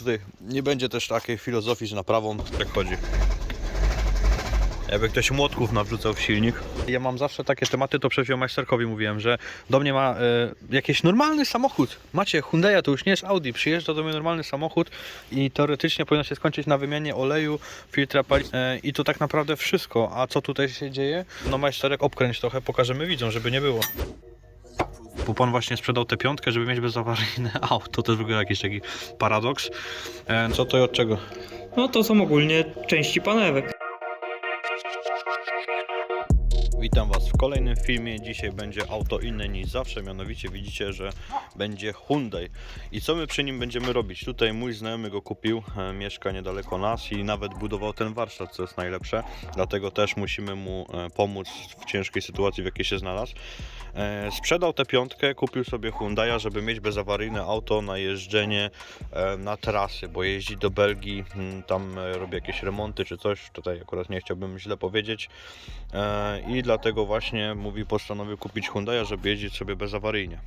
tutaj nie będzie też takiej filozofii, że na prawą tak chodzi. Jakby ktoś młotków nawrzucał w silnik. Ja mam zawsze takie tematy, to przed majsterkowi mówiłem, że do mnie ma e, jakiś normalny samochód. Macie Hyundai, to już nie jest Audi. Przyjeżdża do mnie normalny samochód i teoretycznie powinno się skończyć na wymianie oleju, filtra paliw e, i to tak naprawdę wszystko. A co tutaj się dzieje? No majsterek obkręć trochę, pokażemy widzom, żeby nie było. Bo pan właśnie sprzedał tę piątkę, żeby mieć bezawaryjne auto. To też wygląda jakiś taki paradoks. E, co to i od czego? No to są ogólnie części panewek. Witam Was w kolejnym filmie. Dzisiaj będzie auto inne niż zawsze, mianowicie widzicie, że będzie Hyundai. I co my przy nim będziemy robić? Tutaj mój znajomy go kupił, e, mieszka niedaleko nas i nawet budował ten warsztat, co jest najlepsze. Dlatego też musimy mu e, pomóc w ciężkiej sytuacji, w jakiej się znalazł. E, Sprzedał tę piątkę, kupił sobie Hyundai'a, żeby mieć bezawaryjne auto na jeżdżenie na trasy, bo jeździ do Belgii, mm, tam robi jakieś remonty czy coś. Tutaj akurat nie chciałbym źle powiedzieć. I dlatego właśnie mówi, postanowił kupić Hyundai'a, żeby jeździć sobie bezawaryjnie.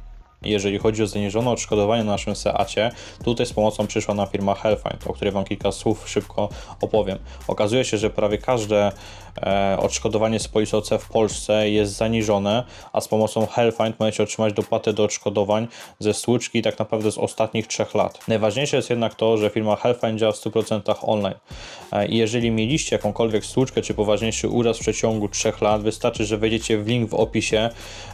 Jeżeli chodzi o zaniżone odszkodowanie na naszym Seacie, tutaj z pomocą przyszła nam firma Hellfind, o której Wam kilka słów szybko opowiem. Okazuje się, że prawie każde e, odszkodowanie z polisy OC w Polsce jest zaniżone, a z pomocą Hellfind możecie otrzymać dopłatę do odszkodowań ze stłuczki tak naprawdę z ostatnich trzech lat. Najważniejsze jest jednak to, że firma Hellfind działa w 100% online. E, jeżeli mieliście jakąkolwiek stłuczkę czy poważniejszy uraz w przeciągu trzech lat, wystarczy, że wejdziecie w link w opisie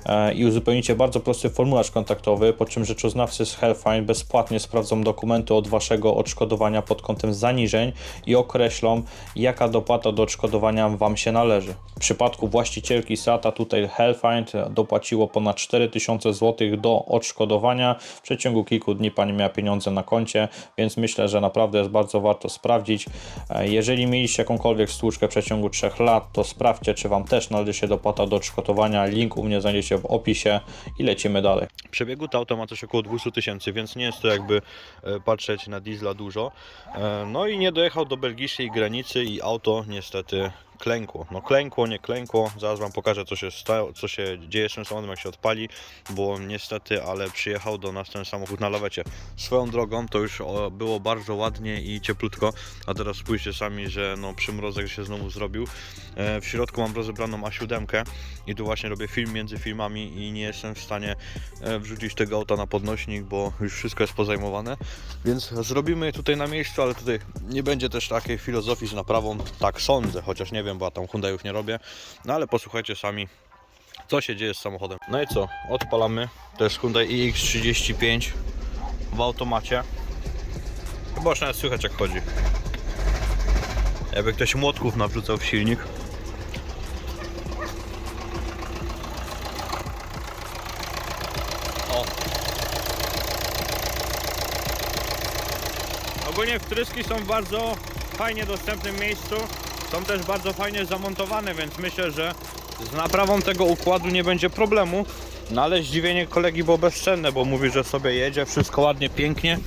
e, i uzupełnicie bardzo prosty formularz kontaktowy, po czym rzeczoznawcy z Hellfind bezpłatnie sprawdzą dokumenty od waszego odszkodowania pod kątem zaniżeń i określą, jaka dopłata do odszkodowania wam się należy. W przypadku właścicielki SATA tutaj Hellfind dopłaciło ponad 4000 zł do odszkodowania. W przeciągu kilku dni pani miała pieniądze na koncie, więc myślę, że naprawdę jest bardzo warto sprawdzić. E, Jeżeli mieliście jakąkolwiek stłuczkę w przeciągu 3 lat, to sprawdźcie, czy wam też należy się dopłata do odszkodowania. Link u mnie znajdziecie w opisie i lecimy dalej. Przebiegu to auto ma coś około 200 tysięcy, więc nie jest to jakby e, patrzeć na diesla dużo. E, No i nie dojechał do belgijskiej granicy i auto niestety klękło. No klękło, nie klękło. Zaraz Wam pokażę co się stało, co się dzieje z tym samochodem, jak się odpali, bo niestety, ale przyjechał do nas ten samochód na lawecie. Swoją drogą to już było bardzo ładnie i cieplutko, a teraz spójrzcie sami, że no przymrozek się znowu zrobił. E, W środku mam rozebraną A7 i tu właśnie robię film między filmami i nie jestem w stanie e, wrzucić tego auta na podnośnik, bo już wszystko jest pozajmowane. Więc zrobimy tutaj na miejscu, ale tutaj nie będzie też takiej filozofii, że na prawą tak sądzę, chociaż nie wiem, bo ja tam Hyundaiów nie robię. No ale posłuchajcie sami, co się dzieje z samochodem. No i co, odpalamy. To jest Hyundai iX35 w automacie. Chyba już nawet słychać jak chodzi. Jakby ktoś młotków nawrzucał w silnik. O. Ogólnie wtryski są w bardzo fajnie dostępnym miejscu. Są też bardzo fajnie zamontowane, więc myślę, że z naprawą tego układu nie będzie problemu. No ale zdziwienie kolegi było bezcenne, bo mówi, że sobie jedzie, wszystko ładnie, pięknie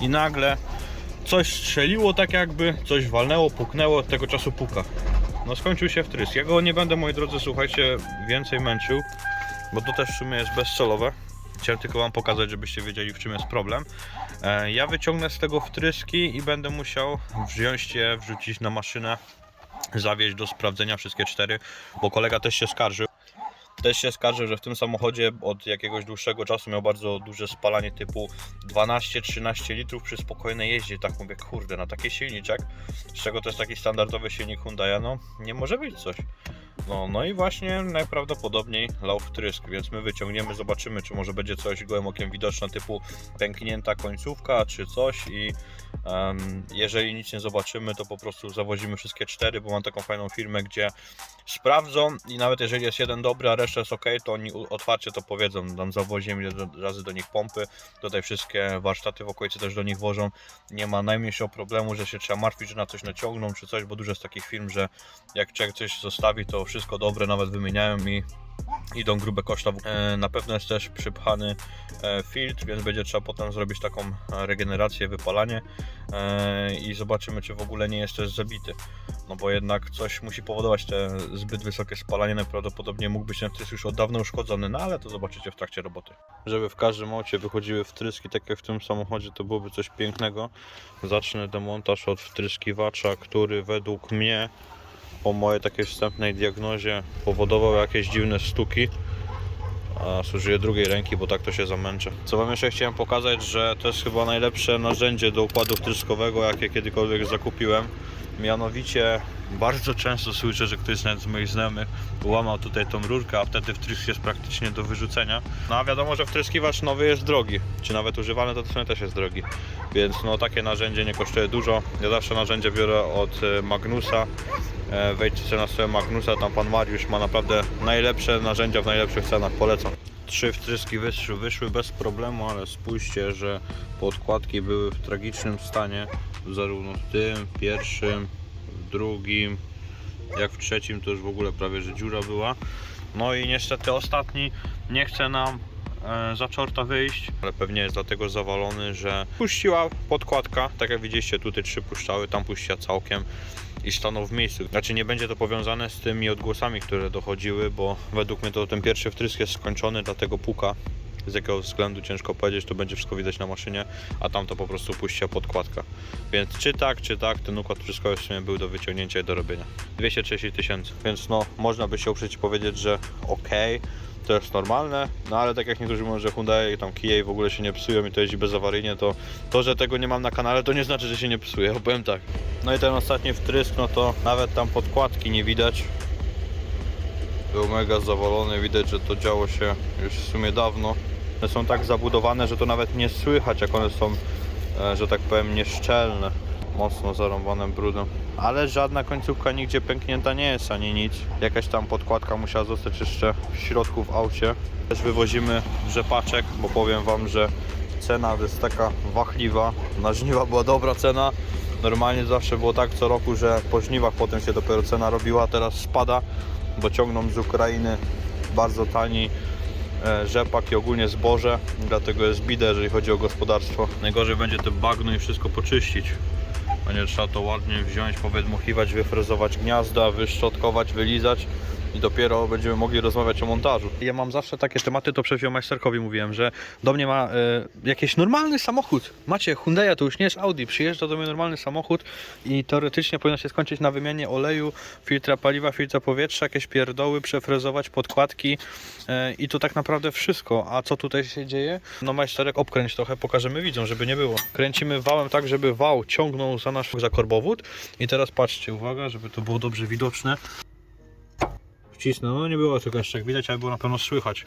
i nagle coś strzeliło tak jakby, coś walnęło, puknęło, od tego czasu puka. No skończył się wtrysk. Ja go nie będę, moi drodzy, słuchajcie, więcej męczył, bo to też w sumie jest bezcelowe. Chciałem tylko Wam pokazać, żebyście wiedzieli, w czym jest problem. E, Ja wyciągnę z tego wtryski i będę musiał wziąć je, wrzucić na maszynę, zawieźć do sprawdzenia wszystkie cztery, bo kolega też się skarżył. Też się skarżył, że w tym samochodzie od jakiegoś dłuższego czasu miał bardzo duże spalanie typu 12-13 litrów przy spokojnej jeździe. Tak mówię, kurde, na taki silniczek, z czego to jest taki standardowy silnik Hyundai, no nie może być coś. No, no i właśnie najprawdopodobniej lał wtrysk, więc my wyciągniemy, zobaczymy, czy może będzie coś gołym okiem widoczne, typu pęknięta końcówka, czy coś i em, jeżeli nic nie zobaczymy, to po prostu zawozimy wszystkie cztery, bo mam taką fajną firmę, gdzie sprawdzą i nawet jeżeli jest jeden dobry, a reszta jest ok, to oni otwarcie to powiedzą, tam do- razy do nich pompy, tutaj wszystkie warsztaty w okolicy też do nich wożą, nie ma najmniejszego problemu, że się trzeba martwić, że na coś naciągną czy coś, bo dużo jest takich firm, że jak człowiek coś zostawi, to wszystko dobre nawet wymieniają i idą grube koszta. E, Na pewno jest też przypchany e, filtr, więc będzie trzeba potem zrobić taką e, regenerację, wypalanie i zobaczymy, czy w ogóle nie jest też zabity. No bo jednak coś musi powodować te zbyt wysokie spalanie. Najprawdopodobniej mógł być ten trysk już od dawna uszkodzony, no ale to zobaczycie w trakcie roboty. Żeby w każdym aucie wychodziły wtryski, tak jak w tym samochodzie, to byłoby coś pięknego. Zacznę demontaż od wtryskiwacza, który według mnie po mojej takiej wstępnej diagnozie powodował jakieś dziwne stuki. A służyję drugiej ręki, bo tak to się zamęczę. Co wam jeszcze chciałem pokazać, że to jest chyba najlepsze narzędzie do układu wtryskowego, jakie kiedykolwiek zakupiłem. Mianowicie bardzo często słyszę, że ktoś z moich znajomych łamał tutaj tą rurkę, a wtedy wtrysk jest praktycznie do wyrzucenia. No a wiadomo, że wtryskiwacz nowy jest drogi, czy nawet używany to też jest drogi. Więc no takie narzędzie nie kosztuje dużo. Ja zawsze narzędzie biorę od e, Magnusa. E, Wejdźcie na stronę Magnusa, tam pan Mariusz ma naprawdę najlepsze narzędzia w najlepszych cenach, polecam. Trzy wtryski wyszły, wyszły bez problemu, ale spójrzcie, że podkładki były w tragicznym stanie, zarówno w tym, pierwszym, w drugim, jak w trzecim to już w ogóle prawie, że dziura była. No i niestety ostatni nie chce nam za czorta wyjść, ale pewnie jest dlatego zawalony, że puściła podkładka, tak jak widzieliście tutaj trzy puszczały, tam puściła całkiem i stanął w miejscu. Znaczy nie będzie to powiązane z tymi odgłosami, które dochodziły, bo według mnie to ten pierwszy wtrysk jest skończony, dlatego puka. Z jakiego względu ciężko powiedzieć, to będzie wszystko widać na maszynie, a tam to po prostu puściła podkładka. Więc czy tak, czy tak, ten układ wtryskowy w sumie był do wyciągnięcia i do robienia. 230 tysięcy, więc no można by się uprzeć i powiedzieć, że okej, to jest normalne, no ale tak jak niektórzy mówią, że Hyundai, tam Kia i w ogóle się nie psują i to jeździ bezawaryjnie, to to, że tego nie mam na kanale, to nie znaczy, że się nie psuje, opowiem tak. No i ten ostatni wtrysk, no to nawet tam podkładki nie widać. Był mega zawalony, widać, że to działo się już w sumie dawno. One są tak zabudowane, że to nawet nie słychać, jak one są, e, że tak powiem, nieszczelne. Mocno zarąbane brudem. Ale żadna końcówka nigdzie pęknięta nie jest, ani nic. Jakaś tam podkładka musiała zostać jeszcze w środku w aucie. Też wywozimy rzepaczek, bo powiem Wam, że cena jest taka wachliwa. Na żniwa była dobra cena. Normalnie zawsze było tak co roku, że po żniwach potem się dopiero cena robiła, teraz spada, bo ciągną z Ukrainy bardzo tani e, rzepak i ogólnie zboże, dlatego jest bide, jeżeli chodzi o gospodarstwo. Najgorzej będzie te bagno i wszystko poczyścić. Będzie trzeba to ładnie wziąć, powydmuchiwać, wyfrezować gniazda, wyszczotkować, wylizać i dopiero będziemy mogli rozmawiać o montażu. Ja mam zawsze takie tematy, to przed majsterkowi mówiłem, że do mnie ma e, jakiś normalny samochód. Macie Hyundai, to już nie jest Audi, przyjeżdża do mnie normalny samochód i teoretycznie powinno się skończyć na wymianie oleju, filtra paliwa, filtra powietrza, jakieś pierdoły, przefrezować podkładki e, i to tak naprawdę wszystko. A co tutaj się dzieje? No majsterek obkręć trochę, pokażemy widzom, żeby nie było. Kręcimy wałem tak, żeby wał ciągnął za nasz za korbowód i teraz patrzcie, uwaga, żeby to było dobrze widoczne wcisnę. No nie było tego jeszcze jak widać, ale było na pewno słychać.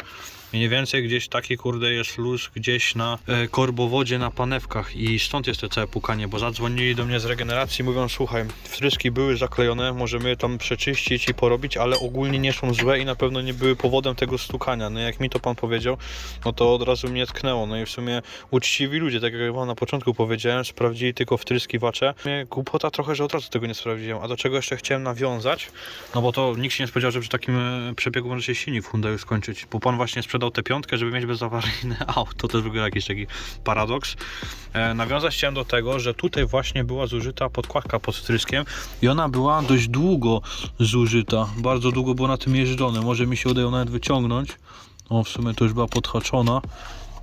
Mniej więcej gdzieś taki kurde jest luz gdzieś na e, korbowodzie na panewkach i stąd jest to całe pukanie, bo zadzwonili do mnie z regeneracji, mówią słuchaj, wtryski były zaklejone, możemy je tam przeczyścić i porobić, ale ogólnie nie są złe i na pewno nie były powodem tego stukania. No jak mi to pan powiedział, no to od razu mnie tknęło. No i w sumie uczciwi ludzie, tak jak wam na początku powiedziałem, sprawdzili tylko wtryskiwacze. Mnie głupota trochę, że od razu tego nie sprawdziłem. A do czego jeszcze chciałem nawiązać? No bo to nikt się nie spodziewał, że takim e, przebiegu może się silnik w Hyundai skończyć. Bo pan właśnie sprzedał tę piątkę, żeby mieć bezawaryjne auto. To też wygląda jakiś taki paradoks. E, nawiązać chciałem do tego, że tutaj właśnie była zużyta podkładka pod wtryskiem i ona była dość długo zużyta. Bardzo długo było na tym jeżdżone. Może mi się uda ją nawet wyciągnąć. O, w sumie to już była podhaczona.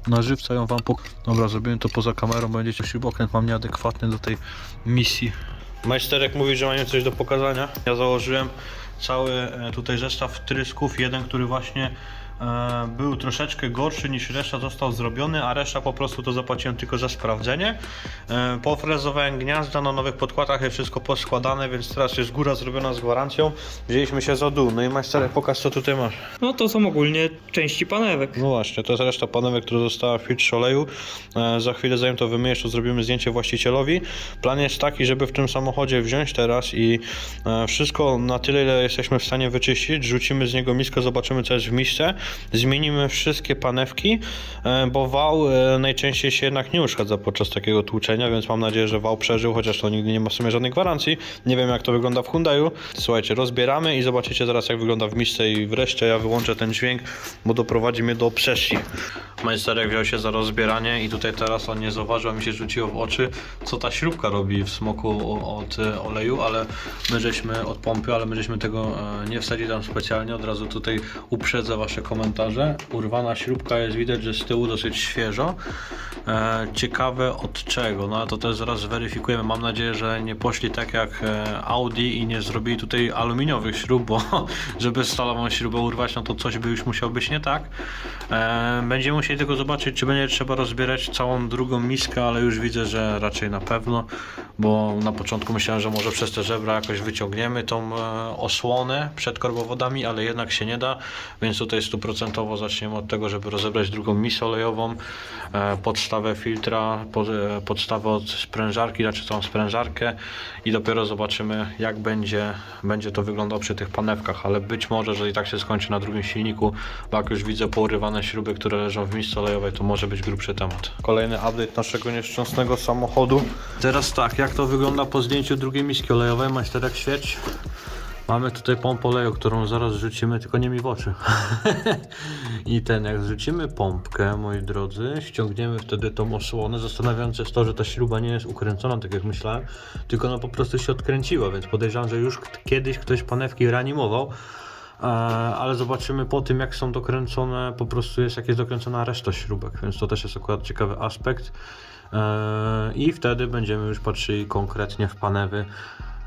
Na żywca ją wam pok... Dobra, zrobiłem to poza kamerą, będziecie śrubokręt mam nieadekwatny do tej misji. Majsterek mówi, że mają coś do pokazania. Ja założyłem cały e, tutaj zestaw trysków, jeden, który właśnie był troszeczkę gorszy niż reszta został zrobiony, a reszta po prostu to zapłaciłem tylko za sprawdzenie. E, pofrezowałem gniazda na nowych podkładach, jest wszystko poskładane, więc teraz jest góra zrobiona z gwarancją. Wzięliśmy się za dół, no i majsterek pokaż co tutaj masz. No to są ogólnie części panewek. No właśnie, to jest reszta panewek, która została w filtrze oleju. E, za chwilę zanim to wymienię, to zrobimy zdjęcie właścicielowi. Plan jest taki, żeby w tym samochodzie wziąć teraz i e, wszystko na tyle, ile jesteśmy w stanie wyczyścić. Rzucimy z niego miskę, zobaczymy co jest w misce zmienimy wszystkie panewki, e, bo wał e, najczęściej się jednak nie uszkadza podczas takiego tłuczenia, więc mam nadzieję, że wał przeżył, chociaż to nigdy nie ma w sumie żadnej gwarancji. Nie wiem jak to wygląda w Hyundaiu. Słuchajcie, rozbieramy i zobaczycie zaraz jak wygląda w misce i wreszcie ja wyłączę ten dźwięk, bo doprowadzi mnie do obsesji. Majsterek wziął się za rozbieranie i tutaj teraz on nie zauważył, a mi się rzuciło w oczy, co ta śrubka robi w smoku od e, oleju, ale my żeśmy od pompy, ale my żeśmy tego nie wsadzili tam specjalnie, od razu tutaj uprzedzę wasze komentarze. Urwana śrubka jest widać, że z tyłu dosyć świeżo. E, ciekawe od czego, no to też zaraz zweryfikujemy. Mam nadzieję, że nie poszli tak jak e, Audi i nie zrobili tutaj aluminiowych śrub, bo żeby stalową śrubę urwać, no to coś by już musiało być nie tak. E, będziemy musieli tylko zobaczyć, czy będzie trzeba rozbierać całą drugą miskę, ale już widzę, że raczej na pewno, bo na początku myślałem, że może przez te żebra jakoś wyciągniemy tą e, osłonę przed korbowodami, ale jednak się nie da, więc tutaj stuprocentowo zaczniemy od tego, żeby rozebrać drugą misę olejową, e, podstawę filtra, e, podstawę od sprężarki, znaczy całą sprężarkę i dopiero zobaczymy jak będzie, będzie to wyglądało przy tych panewkach, ale być może, że i tak się skończy na drugim silniku, bo jak już widzę pourywane śruby, które leżą w misce olejowej, to może być grubszy temat. Kolejny update naszego nieszczęsnego samochodu. Teraz tak, jak to wygląda po zdjęciu drugiej miski olejowej, majsterek świeć. Mamy tutaj pompę oleju, którą zaraz rzucimy, tylko nie mi w oczy. I ten, jak zrzucimy pompkę, moi drodzy, ściągniemy wtedy tą osłonę. Zastanawiające jest to, że ta śruba nie jest ukręcona, tak jak myślałem, tylko ona po prostu się odkręciła, więc podejrzewam, że już kiedyś ktoś panewki reanimował. E, ale zobaczymy po tym, jak są dokręcone, po prostu jest jak jest dokręcona reszta śrubek, więc to też jest akurat ciekawy aspekt. E, I wtedy będziemy już patrzyli konkretnie w panewy.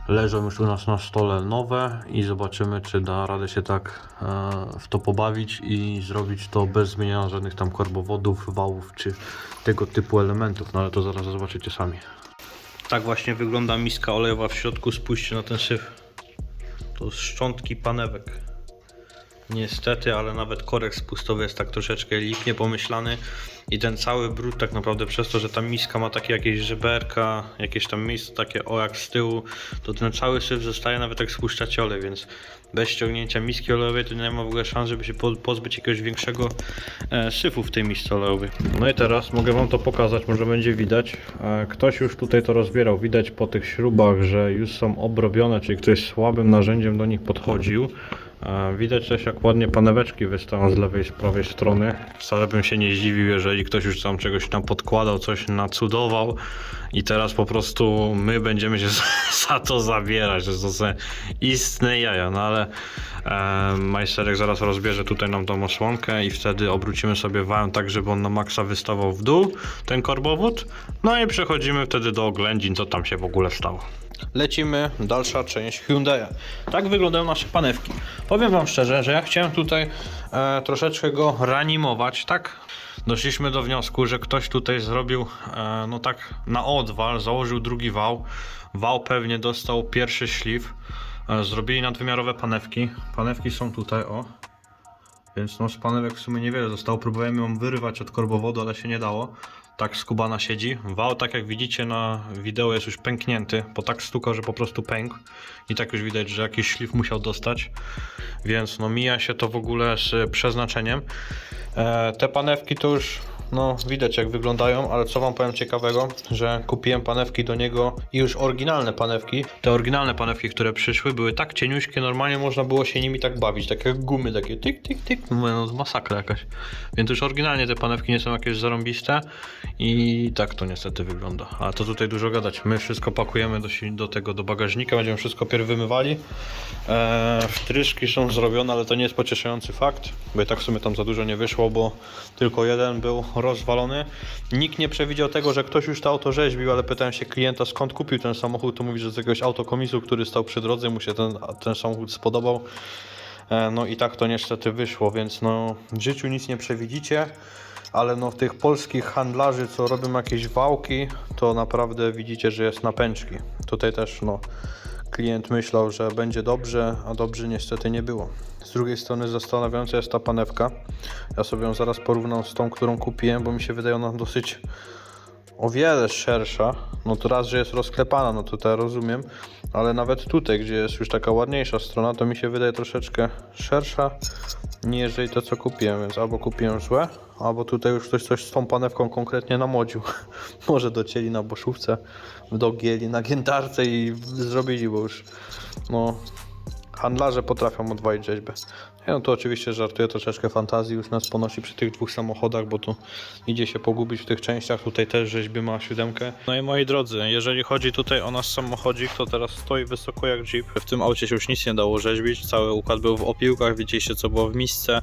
Leżą już u nas na stole nowe i zobaczymy, czy da radę się tak e, w to pobawić i zrobić to bez zmieniania żadnych tam korbowodów, wałów czy tego typu elementów, no ale to zaraz zobaczycie sami. Tak właśnie wygląda miska olejowa w środku, spójrzcie na ten syf. To szczątki panewek. Niestety, ale nawet korek spustowy jest tak troszeczkę lipnie pomyślany i ten cały brud tak naprawdę przez to, że ta miska ma takie jakieś żeberka, jakieś tam miejsce takie o jak z tyłu, to ten cały syf zostaje nawet jak spuszczacie olej, więc bez ściągnięcia miski olejowej to nie ma w ogóle szans, żeby się po- pozbyć jakiegoś większego e, syfu w tej misce olejowej. No i teraz mogę wam to pokazać, może będzie widać. E, ktoś już tutaj to rozbierał, widać po tych śrubach, że już są obrobione, czyli ktoś słabym narzędziem do nich podchodził. Widać też jak ładnie paneweczki wystają z lewej i z prawej strony. Wcale bym się nie zdziwił, jeżeli ktoś już tam czegoś tam podkładał, coś nacudował i teraz po prostu my będziemy się za to zabierać, to są istne jaja, no ale e, majsterek zaraz rozbierze tutaj nam tą osłonkę i wtedy obrócimy sobie wałem tak, żeby on na maksa wystawał w dół, ten korbowód, no i przechodzimy wtedy do oględzin, co tam się w ogóle stało. Lecimy, dalsza część Hyundai. Tak wyglądają nasze panewki. Powiem Wam szczerze, że ja chciałem tutaj e, troszeczkę go reanimować, tak? Doszliśmy do wniosku, że ktoś tutaj zrobił, e, no tak, na odwal, założył drugi wał. Wał pewnie dostał pierwszy szlif. E, zrobili nadwymiarowe panewki. Panewki są tutaj, o. Więc no z panewek w sumie niewiele zostało. Próbowałem ją wyrywać od korbowodu, ale się nie dało. Tak skubana siedzi. Wał, tak jak widzicie na wideo, jest już pęknięty, bo tak stukał, że po prostu pękł. I tak już widać, że jakiś szlif musiał dostać. Więc no mija się to w ogóle z przeznaczeniem. E, te panewki to już no widać jak wyglądają, ale co wam powiem ciekawego, że kupiłem panewki do niego i już oryginalne panewki. Te oryginalne panewki, które przyszły, były tak cieniuśkie, normalnie można było się nimi tak bawić, takie jak gumy, takie tyk, tyk, tyk, no, masakra jakaś. Więc już oryginalnie te panewki nie są jakieś zarąbiste i tak to niestety wygląda. A to tutaj dużo gadać. My wszystko pakujemy do, do tego, do bagażnika, będziemy wszystko pierw wymywali. Eee, wtryszki są zrobione, ale to nie jest pocieszający fakt, bo i tak w sumie tam za dużo nie wyszło, bo tylko jeden był rozwalony. Nikt nie przewidział tego, że ktoś już to auto rzeźbił, ale pytałem się klienta skąd kupił ten samochód, to mówi, że z jakiegoś autokomisu, który stał przy drodze, mu się ten, ten samochód spodobał. E, No i tak to niestety wyszło, więc no w życiu nic nie przewidzicie, ale no tych polskich handlarzy, co robią jakieś wałki, to naprawdę widzicie, że jest napęczki. Tutaj też no klient myślał, że będzie dobrze, a dobrze niestety nie było. Z drugiej strony zastanawiająca jest ta panewka. Ja sobie ją zaraz porównam z tą, którą kupiłem, bo mi się wydaje ona dosyć o wiele szersza. No to raz, że jest rozklepana, no to to rozumiem, ale nawet tutaj, gdzie jest już taka ładniejsza strona, to mi się wydaje troszeczkę szersza niżeli to, co kupiłem, więc albo kupiłem złe, albo tutaj już ktoś coś z tą panewką konkretnie namodził. Może docięli na boszówce, dogięli na giętarce i zrobili, bo już no handlarze potrafią odwalić rzeźbę. Ja no to oczywiście żartuję, troszeczkę fantazji już nas ponosi przy tych dwóch samochodach, bo tu idzie się pogubić w tych częściach, tutaj też rzeźby ma siódemkę. No i moi drodzy, jeżeli chodzi tutaj o nasz samochodzik, to teraz stoi wysoko jak Jeep. W tym aucie się już nic nie dało rzeźbić, cały układ był w opiłkach, widzieliście co było w misce.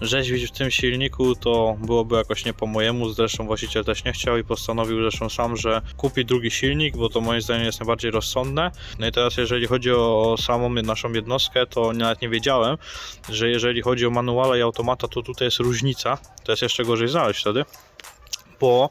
Rzeźbić w tym silniku to byłoby jakoś nie po mojemu, zresztą właściciel też nie chciał i postanowił zresztą sam, że kupi drugi silnik, bo to moim zdaniem jest najbardziej rozsądne. No i teraz jeżeli chodzi o samą naszą jednostkę, to nawet nie wiedziałem, że jeżeli chodzi o manuale i automata, to tutaj jest różnica. To jest jeszcze gorzej znaleźć wtedy. Bo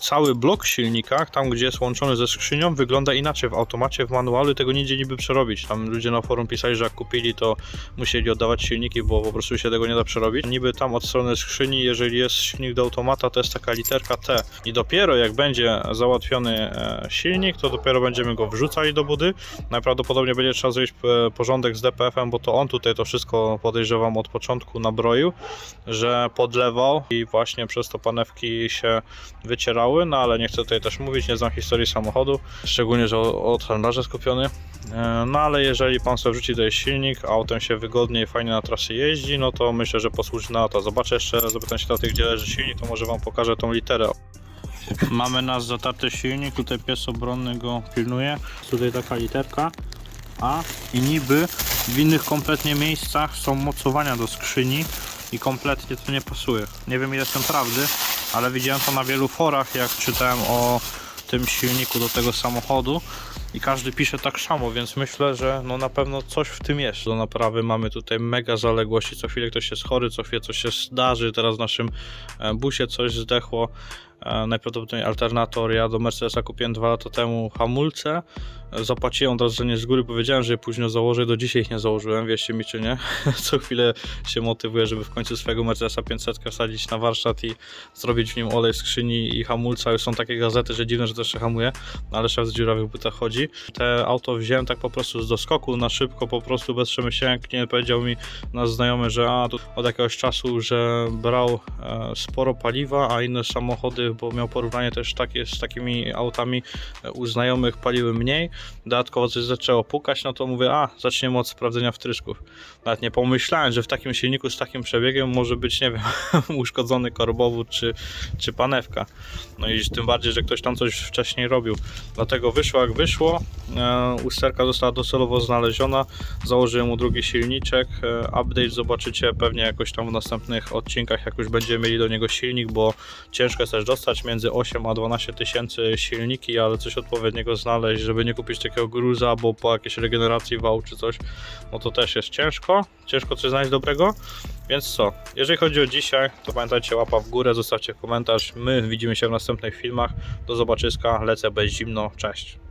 cały blok silnika, tam gdzie jest łączony ze skrzynią, wygląda inaczej w automacie, w manualu tego nie idzie niby przerobić. Tam ludzie na forum pisali, że jak kupili, to musieli oddawać silniki, bo po prostu się tego nie da przerobić. Niby tam od strony skrzyni, jeżeli jest silnik do automata, to jest taka literka T. I dopiero jak będzie załatwiony e, silnik, to dopiero będziemy go wrzucali do budy. Najprawdopodobniej będzie trzeba zrobić e, porządek z DPF-em, bo to on tutaj to wszystko podejrzewam od początku nabroił, że podlewał i właśnie przez to panewki się wycierały, no ale nie chcę tutaj też mówić, nie znam historii samochodu, szczególnie, że od handlarza skupiony. E, No ale jeżeli pan sobie wrzuci tutaj silnik, autem się wygodnie i fajnie na trasy jeździ, no to myślę, że posłuży na to. Zobaczę jeszcze, zapytam się taty, gdzie leży silnik, to może wam pokażę tą literę. Mamy nasz zatarty silnik, tutaj pies obronny go pilnuje. Tutaj taka literka A i niby w innych kompletnie miejscach są mocowania do skrzyni i kompletnie to nie pasuje. Nie wiem ile są prawdy, ale widziałem to na wielu forach, jak czytałem o tym silniku do tego samochodu i każdy pisze tak samo, więc myślę, że no na pewno coś w tym jest. Do naprawy mamy tutaj mega zaległości, co chwilę ktoś jest chory, co chwilę coś się zdarzy, teraz w naszym e, busie coś zdechło. E, Najprawdopodobniej alternator. Ja do Mercedesa kupiłem dwa lata temu hamulce. Zapłaciłem nie z góry. Powiedziałem, że je późno założę. Do dzisiaj ich nie założyłem, wierzcie mi czy nie. Co chwilę się motywuję, żeby w końcu swojego Mercedesa 500 wsadzić na warsztat i zrobić w nim olej skrzyni i hamulca. Już są takie gazety, że dziwne, że też się hamuje, no ale szef z dziurawych butach chodzi. Te auto wziąłem tak po prostu z doskoku, na szybko, po prostu bez przemyślenia. Klient powiedział mi, nasz znajomy, że a, od jakiegoś czasu, że brał e, sporo paliwa, a inne samochody, bo miał porównanie też takie z takimi autami e, u znajomych paliły mniej. Dodatkowo coś zaczęło pukać, no to mówię, a zaczniemy od sprawdzenia wtryszków. Nawet nie pomyślałem, że w takim silniku z takim przebiegiem może być, nie wiem, uszkodzony korbowód czy, czy panewka. No i tym bardziej, że ktoś tam coś wcześniej robił. Dlatego wyszło jak wyszło. E, usterka została docelowo znaleziona. Założyłem mu drugi silniczek. E, update zobaczycie pewnie jakoś tam w następnych odcinkach, jak już będziemy mieli do niego silnik, bo ciężko jest też dostać między 8 a 12 tysięcy silniki, ale coś odpowiedniego znaleźć, żeby nie kupić takiego gruza, bo po jakiejś regeneracji wał czy coś, no to też jest ciężko. Ciężko coś znaleźć dobrego. Więc co, jeżeli chodzi o dzisiaj, to pamiętajcie łapa w górę, zostawcie komentarz. My widzimy się w następnych filmach. Do zobaczyska, lecę bez zimno, cześć.